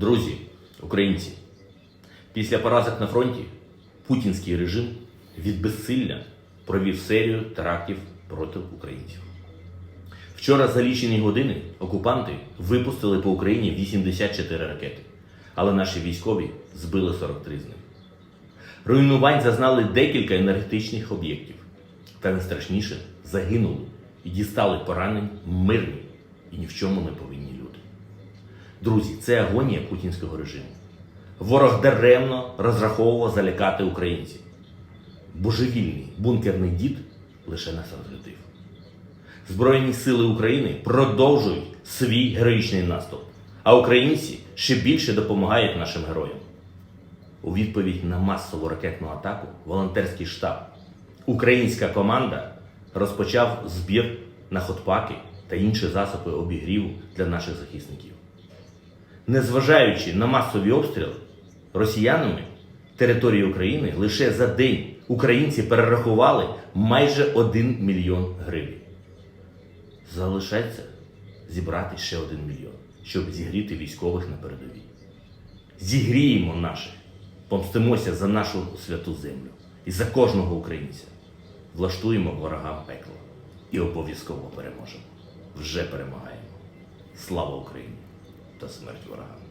Друзі, українці, після поразок на фронті путінський режим від безсилля провів серію терактів проти українців. Вчора за лічені години окупанти випустили по Україні 84 ракети, але наші військові збили 43 з них. Руйнувань зазнали декілька енергетичних об'єктів, та найстрашніше загинули і дістали поранень мирні і ні в чому не повинні люди. Друзі, це агонія путінського режиму. Ворог даремно розраховував залякати українців. Божевільний бункерний дід лише нас розлютив. Збройні сили України продовжують свій героїчний наступ, а українці ще більше допомагають нашим героям. У відповідь на масову ракетну атаку волонтерський штаб, українська команда розпочав збір на хотпаки та інші засоби обігріву для наших захисників. Незважаючи на масові обстріли росіянами території України лише за день українці перерахували майже 1 мільйон гривень. Залишається зібрати ще 1 мільйон, щоб зігріти військових на передовій. Зігріємо наших, помстимося за нашу святу землю і за кожного українця. Влаштуємо ворогам пекло і обов'язково переможемо. Вже перемагаємо. Слава Україні та смерть ворогам!